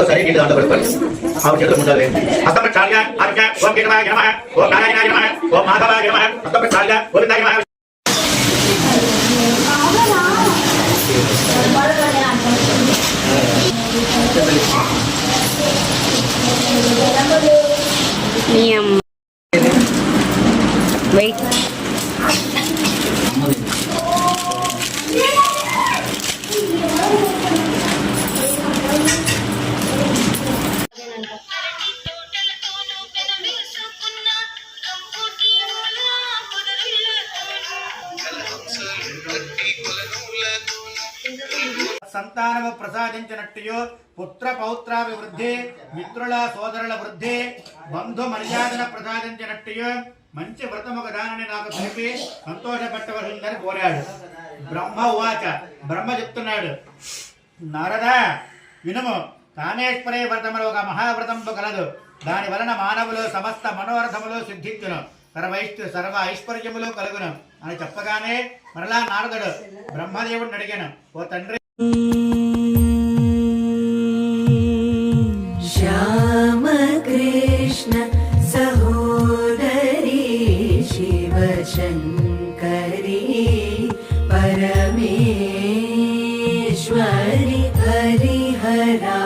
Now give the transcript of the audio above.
సరే నీళ్ళు దాంట్లో పడుకోండి ఆవిడ చేతులు ముందాలి హస్తం ప్రక్షాళ్య ఆర్య ఓం గిరిమాయ నమః ఓం నారాయణాయ నమః ఓం మాధవాయ నమః హస్తం ప్రక్షాళ్య గోవిందాయ నమః మీ అమ్మ వెయిట్ సంతానము ప్రసాదించినట్టుయో పుత్ర పౌత్రాభివృద్ధి మిత్రుల సోదరుల వృద్ధి బంధు మర్యాదన ప్రసాదించినట్టుయో మంచి వ్రతముక దానిని నాకు తెలిపి సంతోషపెట్టవలసిందని కోరాడు. బ్రహ్మ ఉవాచ. బ్రహ్మ చెప్తున్నాడు నారద వినుము. కామేశ్వరే వ్రతములు ఒక మహావ్రతంపు కలదు. దాని వలన మానవులు సమస్త మనోరథములు సిద్ధించును. సర్వైష్ట సర్వ ఐశ్వర్యములు కలుగును. అని చెప్పగానే మరలా నారదుడు బ్రహ్మదేవుడిని అడిగాను ఓ తండ్రి శ్యామ కృష్ణ సహోదరి శివ శంకరి పరమేశ్వరి హరిహరా